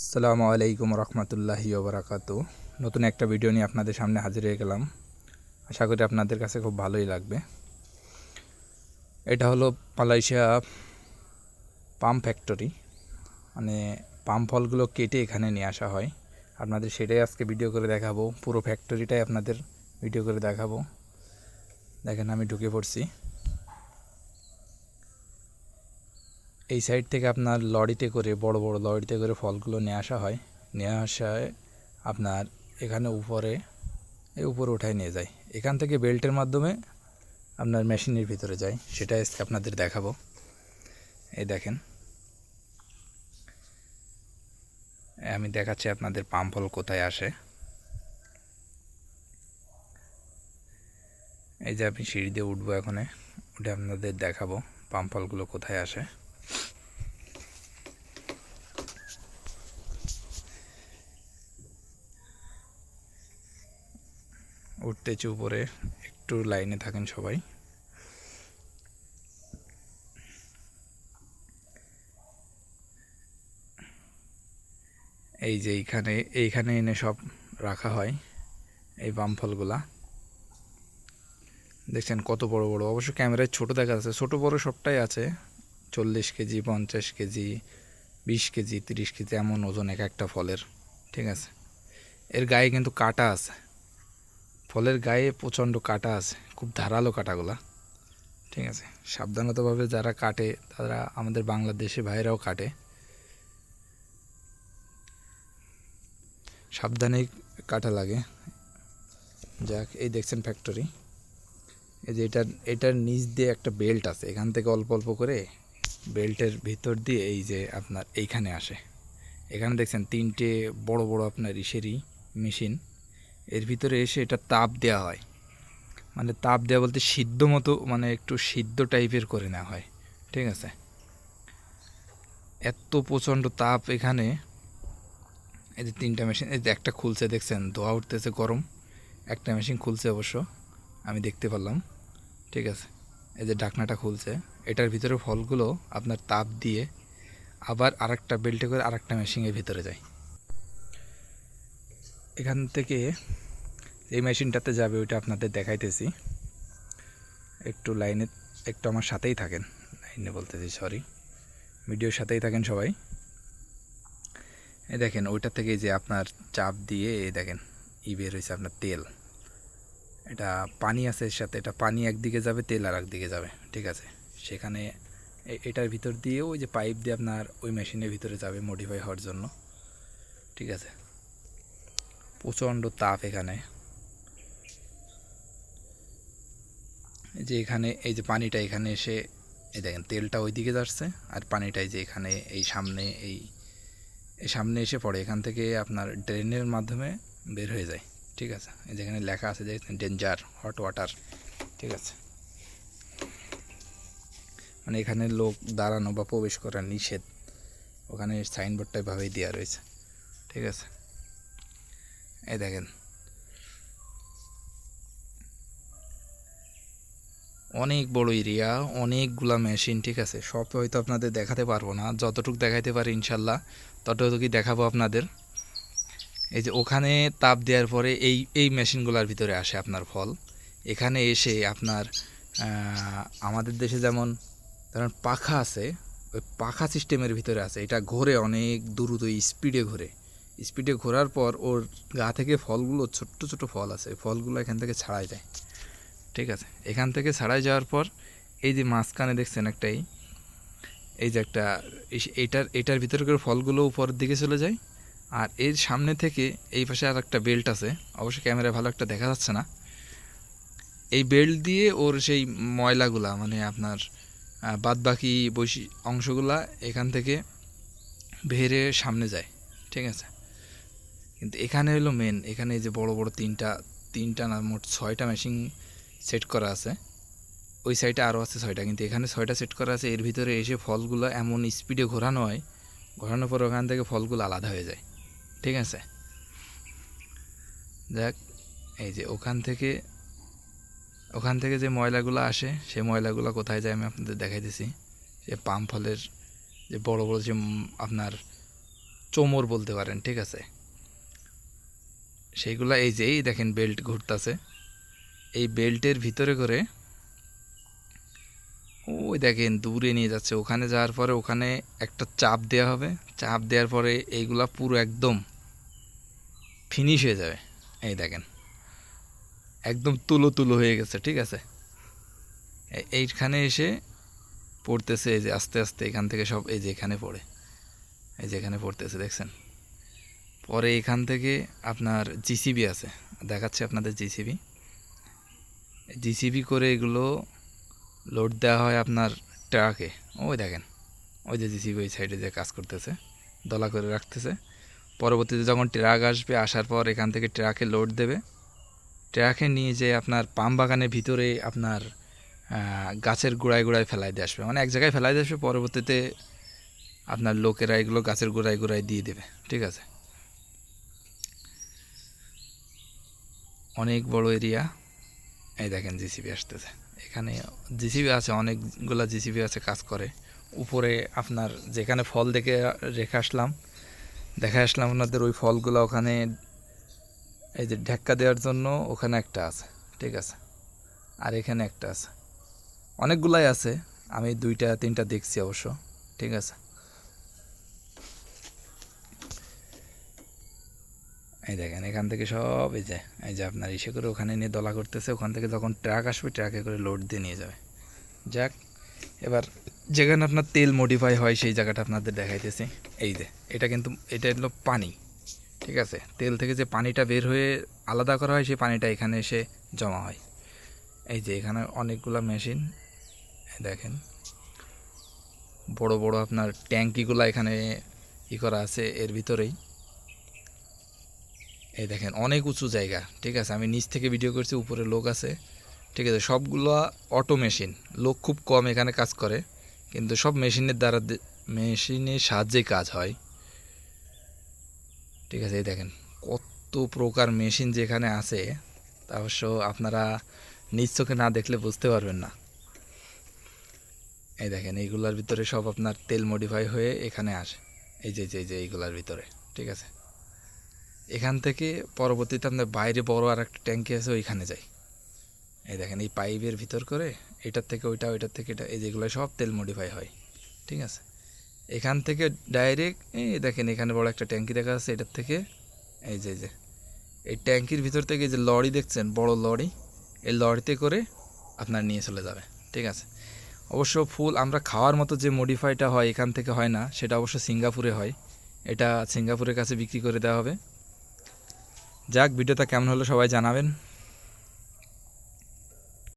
আসসালামু আলাইকুম রহমতুল্লাহি ওবরাকাত নতুন একটা ভিডিও নিয়ে আপনাদের সামনে হাজির হয়ে গেলাম। আশা করি আপনাদের কাছে খুব ভালোই লাগবে। এটা হলো মালয়েশিয়া পাম ফ্যাক্টরি। মানে পাম ফলগুলো কেটে এখানে নিয়ে আসা হয়। আপনাদের সেটাই আজকে ভিডিও করে দেখাবো। পুরো ফ্যাক্টরিটাই আপনাদের ভিডিও করে দেখাবো। দেখেন আমি ঢুকে পড়ছি। এই সাইড থেকে আপনার লরিতে করে, বড় বড় লরিতে করে ফলগুলো নিয়ে আসা হয়। নিয়ে আসায় আপনার এখানে উপরে, এই উপরে উঠায় নিয়ে যায়। এখান থেকে বেল্টের মাধ্যমে আপনার মেশিনের ভিতরে যায়। সেটা আজকে আপনাদের দেখাবো। এই দেখেন। আমি দেখাচ্ছি আপনাদের পাম ফল কোথায় আসে। এই যে আমি সিঁড়ি দিয়ে উঠবো এখানে, উঠে আপনাদের দেখাবো পাম ফলগুলো কোথায় আসে। উঠতেছে উপরে একটু লাইনে থাকেন সবাই। এই যে এইখানে এইখানে এনে সব রাখা হয়, এই বাম ফলগুলা। দেখছেন কত বড় বড়, অবশ্য ক্যামেরায় ছোট দেখা যাচ্ছে, ছোট বড় সবটাই আছে। চল্লিশ কেজি, পঞ্চাশ কেজি, বিশ কেজি, তিরিশ কেজি, এমন ওজন এক একটা ফলের, ঠিক আছে। এর গায়ে কিন্তু কাটা আছে। ফলের গায়ে প্রচণ্ড কাটা আছে, খুব ধারালো কাটাগুলা, ঠিক আছে? সাবধানতাভাবে যারা কাটে, তারা আমাদের বাংলাদেশে ভাইরাও কাটে। সাবধানে কাটা লাগে। যাক, এই দেখছেন ফ্যাক্টরি এই যে এটার এটার নিচ দিয়ে একটা বেল্ট আছে, এখান থেকে অল্প অল্প করে বেল্টের ভিতর দিয়ে এই যে আপনার এইখানে আসে। এখানে দেখছেন তিনটে বড় বড় আপনার ইসেরই মেশিন এর ভিতরে এসে এটা তাপ দেওয়া হয়। মানে তাপ দেওয়া বলতে সিদ্ধ মতো মানে একটু সিদ্ধ টাইপের করে নেওয়া হয়। ঠিক আছে? এত প্রচণ্ড তাপ এখানে। এই যে তিনটা মেশিন এই যে একটা খুলছে, দেখছেন? ধোয়া উঠতেছে গরম। একটা মেশিন খুলছে অবশ্য, আমি দেখতে পারলাম। ঠিক আছে? এই যে ঢাকনাটা খুলছে, এটার ভিতরে ফলগুলো আপনার তাপ দিয়ে আবার আরেকটা বেল্টে করে আরেকটা মেশিনের ভিতরে যায়। এখান থেকে এই মেশিনটাতে যাবে, ওইটা আপনাদের দেখাইতেছি। একটু লাইনে, একটু আমার সাথেই থাকেন। লাইনে বলতেছি সরি ভিডিওর সাথেই থাকেন সবাই। এই দেখেন, ওইটা থেকে যে আপনার চাপ দিয়ে, এই দেখেন, ই বের হয়েছে আপনার তেল। এটা পানি আছে এর সাথে, এটা পানি একদিকে যাবে, তেল আর একদিকে যাবে, ঠিক আছে? সেখানে এটার ভিতর দিয়ে ওই যে পাইপ দিয়ে আপনার ওই মেশিনের ভিতরে যাবে মডিফাই হওয়ার জন্য, ঠিক আছে? প্রচণ্ড তাপ এখানে। যে এখানে, এই যে পানিটা এখানে এসে, এই দেখেন, তেলটা ওই দিকে যাচ্ছে আর পানিটাই যে এখানে, এই সামনে, এই এই সামনে এসে পড়ে। এখান থেকে আপনার ড্রেনের মাধ্যমে বের হয়ে যায়, ঠিক আছে? এই যেখানে লেখা আছে যে ডেঞ্জার, হট ওয়াটার, ঠিক আছে? মানে এখানে লোক দাঁড়ানো বা প্রবেশ করা নিষেধ। ওখানে সাইনবোর্ডটা এভাবেই দেওয়া রয়েছে, ঠিক আছে? এই দেখেন। অনেক বড় এরিয়া, অনেকগুলা মেশিন ঠিক আছে? সব হয়তো আপনাদের দেখাতে পারব না। যতটুকু দেখাইতে পারি ইনশাল্লাহ, ততটুকুই দেখাবো আপনাদের। এই যে ওখানে তাপ দেওয়ার পরে এই এই মেশিনগুলোর ভিতরে আসে আপনার ফল। এখানে এসে আপনার আমাদের দেশে যেমন, ধরেন পাখা আছে, ওই পাখা সিস্টেমের ভিতরে আছে। এটা ঘোরে অনেক দ্রুত স্পিডে ঘোরে। স্পিডে ঘোরার পর ওর গা থেকে ফলগুলো, ছোট্ট ছোট ফল আছে। ফলগুলো এখান থেকে ছাড়াই যায়। ঠিক আছে? এখান থেকে ছাড়াই যাওয়ার পর এই যে মাঝখানে দেখছেন একটাই, এই যে একটা এটার ভিতরে করে ফলগুলো উপরের দিকে চলে যায়। আর এর সামনে থেকে এই পাশে আর একটা বেল্ট আছে। অবশ্য ক্যামেরায় ভালো একটা দেখা যাচ্ছে না। এই বেল্ট দিয়ে ওর সেই ময়লাগুলা মানে আপনার বাদ বাকি বৈশি, অংশগুলা এখান থেকে বেরে সামনে যায়। ঠিক আছে? কিন্তু এখানে হলো মেন এখানে যে বড় বড় তিনটা তিনটা না, মোট ছয়টা মেশিন সেট করা আছে। ওই সাইডে আরও আছে ছয়টা, কিন্তু এখানে ছয়টা সেট করা আছে। এর ভিতরে এসে ফলগুলো এমন স্পিডে ঘোরানো হয়, ঘোরানোর পর ওখান থেকে ফলগুলো আলাদা হয়ে যায়। ঠিক আছে? যাক এই যে ওখান থেকে ওখান থেকে যে ময়লাগুলো আসে সেই ময়লাগুলো কোথায় যায় আমি আপনাদের দেখাইতেছি। যে পাম ফলের যে বড় বড় যে আপনার চোমর বলতে পারেন, ঠিক আছে? সেইগুলা এই যে, এই দেখেন বেল্ট ঘুরতাছে। এই বেল্টের ভিতরে করে ওই দেখেন দূরে নিয়ে যাচ্ছে। ওখানে যাওয়ার পরে ওখানে একটা চাপ দেওয়া হবে। চাপ দেওয়ার পরে এইগুলা পুরো একদম ফিনিশ হয়ে যাবে। এই দেখেন, একদম তুলো তুলো হয়ে গেছে, ঠিক আছে? এইখানে এসে পড়তেছে এই যে, আস্তে আস্তে এখান থেকে সব এই যে এখানে পড়ে। এই যে এখানে পড়তেছে, দেখছেন? পরে এখান থেকে আপনার জিসিবি আছে। দেখাচ্ছে আপনাদের জিসিবি জিসিবি করে এগুলো লোড দেওয়া হয় আপনার ট্রাকে ওই দেখেন, ওই যে জিসিবি ওই সাইডে যে কাজ করতেছে, দলা করে রাখতেছে। পরবর্তীতে যখন ট্রাক আসবে, আসার পর এখান থেকে ট্রাকে লোড দেবে। ট্রাকে নিয়ে যে আপনার পাম বাগানের ভিতরে আপনার গাছের গোড়ায় গোড়ায় ফেলাই দিয়ে আসবে। মানে এক জায়গায় ফেলাই দিয়ে আসবে, পরবর্তীতে আপনার লোকেরা এগুলো গাছের গোড়ায় গোড়ায় দিয়ে দেবে। ঠিক আছে? অনেক বড় এরিয়া। এই দেখেন জিসিবি আসতেছে। এখানে জিসিবি আছে, অনেকগুলা জিসিবি আছে কাজ করে। উপরে আপনার যেখানে ফল দেখে রেখে আসলাম, দেখে আসলাম আপনাদের ওই ফলগুলো ওখানে এই যে ঢেক্কা দেওয়ার জন্য ওখানে একটা আছে, ঠিক আছে? আর এখানে একটা আছে। অনেকগুলাই আছে, আমি দুইটা, তিনটা দেখছি অবশ্য, ঠিক আছে? এই দেখেন, এখান থেকে সব এই যে এই যে আপনার ইসে করে ওখানে নিয়ে দলা করতেছে, ওখান থেকে যখন ট্রাক আসবে, ট্রাকে করে লোড দিয়ে নিয়ে যাবে। যাক, এবার যেখানে আপনার তেল মডিফাই হয়, সেই জায়গাটা আপনাদের দেখাইতেছি। এই যে, এটা কিন্তু, এটা হলো পানি, ঠিক আছে? তেল থেকে যে পানিটা বের হয়ে আলাদা করা হয়, সেই পানিটা এখানে এসে জমা হয়। এই যে, এখানে অনেকগুলো মেশিন দেখেন। বড় বড় আপনার ট্যাঙ্কিগুলো এখানে ই করা আছে, এর ভিতরেই। এই দেখেন, অনেক উঁচু জায়গা, ঠিক আছে? আমি নিচ থেকে ভিডিও করছি, উপরে লোক আছে, ঠিক আছে? সবগুলো অটো মেশিন লোক খুব কম এখানে কাজ করে, কিন্তু সব মেশিনের দ্বারা মেশিনের সাহায্যে কাজ হয়। ঠিক আছে, এই দেখেন, কত প্রকার মেশিন যেখানে আছে, তা অবশ্য আপনারা নিজ চোখে না দেখলে বুঝতে পারবেন না। এই দেখেন, এইগুলার ভিতরে সব আপনার তেল মডিফাই হয়ে এখানে আসে। এই যে যে, এই যে এইগুলার ভিতরে, ঠিক আছে? এখান থেকে পরবর্তীতে আপনার বাইরে বড় আর একটা ট্যাঙ্কি আছে, ওইখানে যাই। এই দেখেন, এই পাইপের ভিতর করে এটার থেকে ওইটা, ওইটার থেকে এটা, এই যেগুলো সব তেল মডিফাই হয়, ঠিক আছে? এখান থেকে ডাইরেক্ট এই দেখেন, এখানে বড় একটা ট্যাঙ্কি দেখা যাচ্ছে, এটার থেকে, এই যে যে, এই ট্যাঙ্কির ভিতর থেকে যে লরি দেখছেন, বড় লরি, এই লরিতে করে আপনার নিয়ে চলে যাবে, ঠিক আছে? অবশ্য ফুল আমরা খাওয়ার মতো যে মডিফাইটা হয়, এখান থেকে হয় না, সেটা অবশ্য সিঙ্গাপুরে হয়। এটা সিঙ্গাপুরের কাছে বিক্রি করে দেওয়া হবে। যাক ভিডিওটা কেমন হলো সবাই জানাবেন।